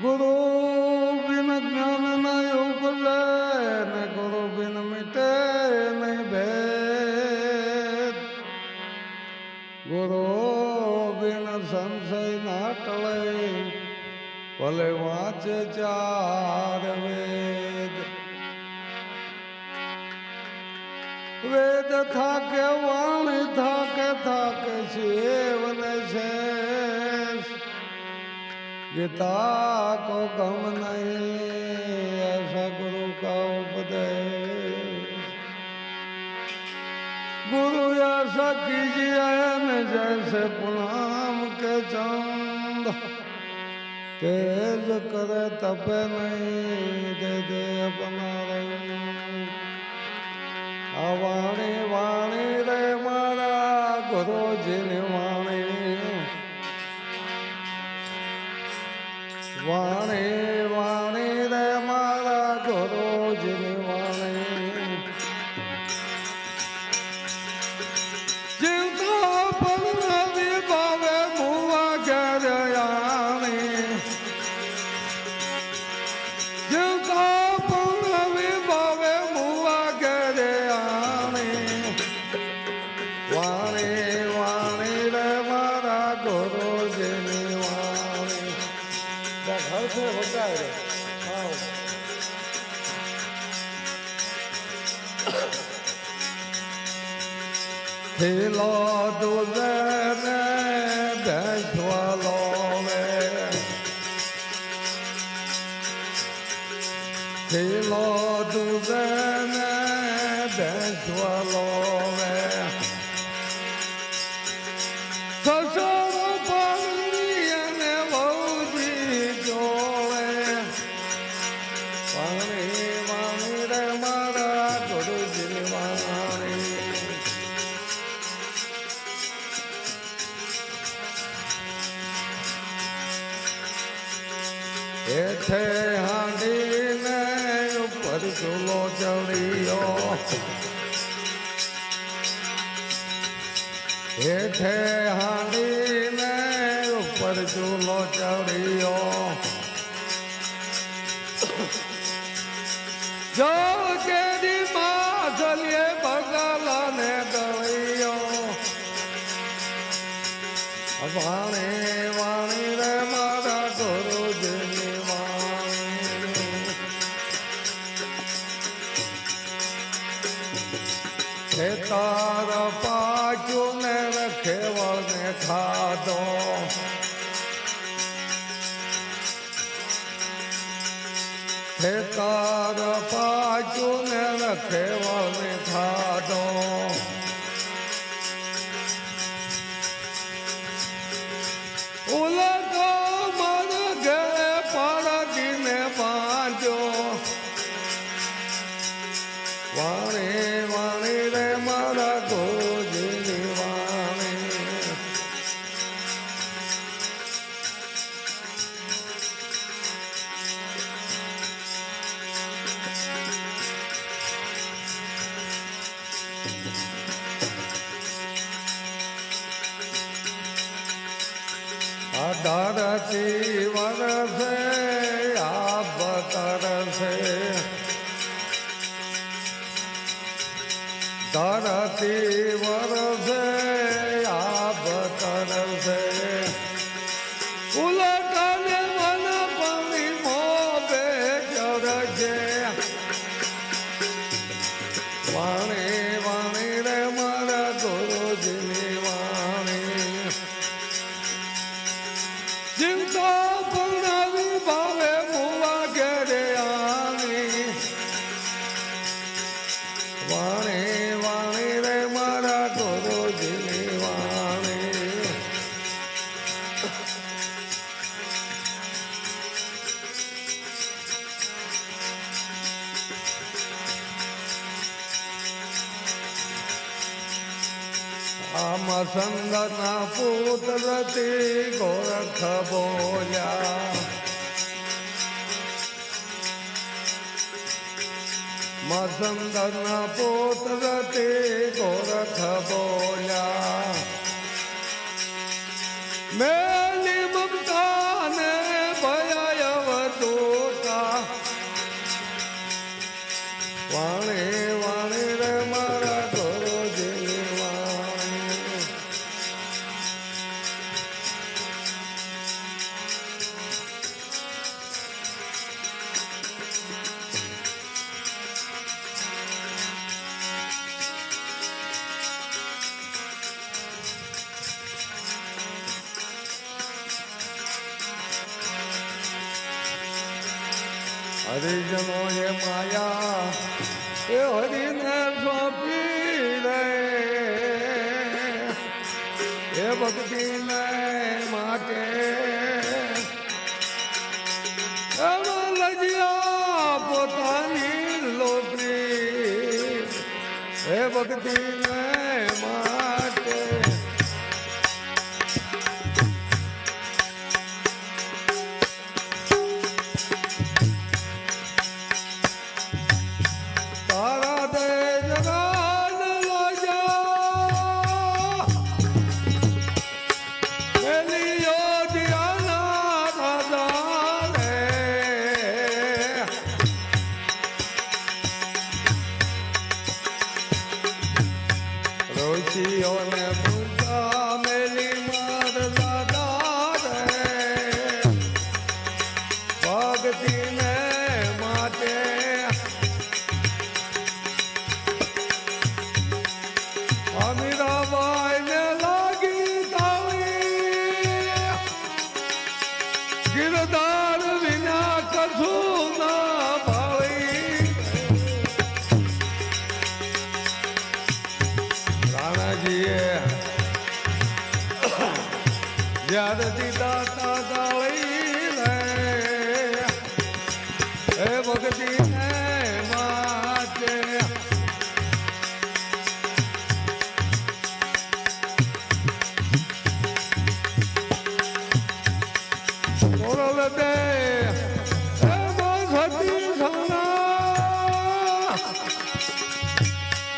ગુરુ બિન જ્ઞાન નહીં ઉપલે ને ગુરુ બિન મિટે નહીં ભેદ. ગુરુ બિન સંશય ના ટળે ભલે વાંચે ચાર વેદ. વેદ થાકે, વાણી થાકે થાકે શિવ ને શેષ कि ताको गम नहीं ऐसा गुरु का उपदेश गुरु ऐसा कीजिए न जैसे प्रणाम के चंद तेज करे तब नहीं दे दे अपना रही अवाणी वाणी रे मारे વાણી Lord, oh હેઠે હાંડીને ઉપર ચૂલો ચડ્યો. જો કેરી માછલીએ બગલાને ગળ્યો વાણી વાણી રે મારા ગુરુજીની વાણી. હે તાર પાછું ને રખેવળ ને ખાધો. હે તાર પાછું ને રખેવળ ને ખાધો. ધરતી વરસે આમ સંગના પુત્રથી ગોરખ બોલ્યા. મસંદના પુત્રથી ગોરખ બોલ્યા. જનો હે માયા. એ હરીને સોંપી દે. એ ભક્તિને માટે. પોતાની લોપરી હે ભક્તિ સ્વામી રામા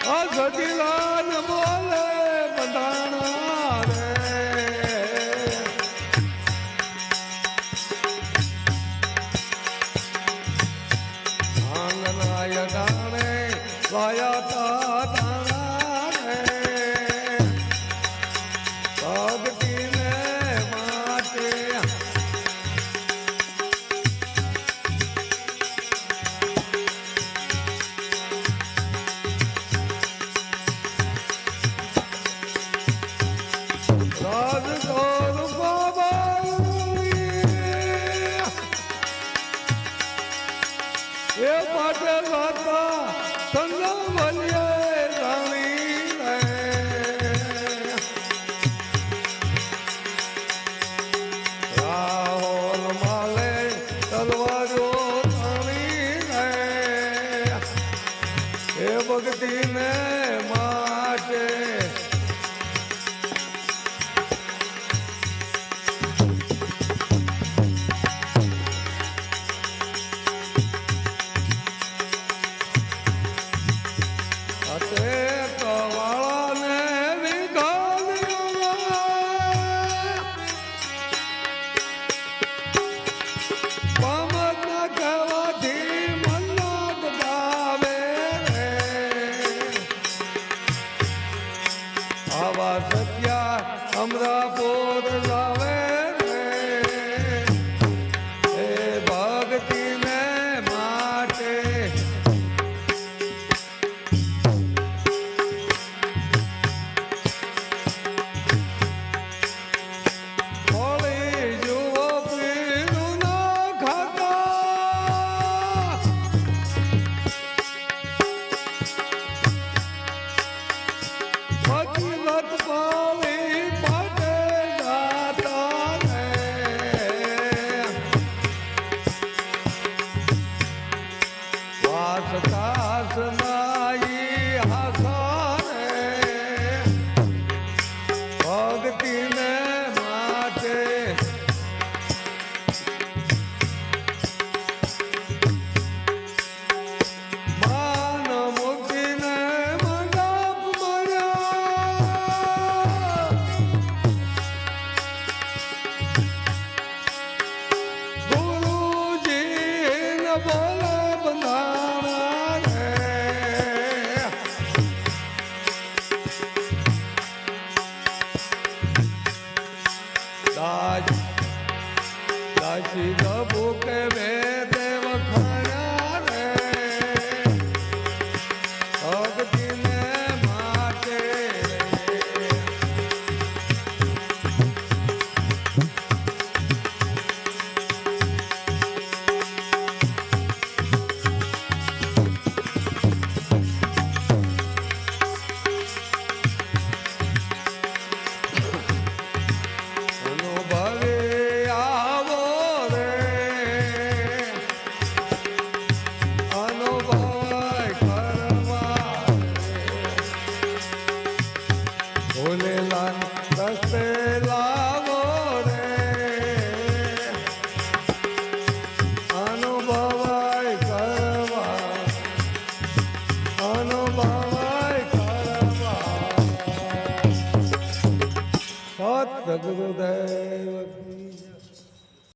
અજદિલાન બોલે બધા માટે માતા સંગમ America. દાસ દાસી ગબુ કે બે ભોલેલા રસ્તે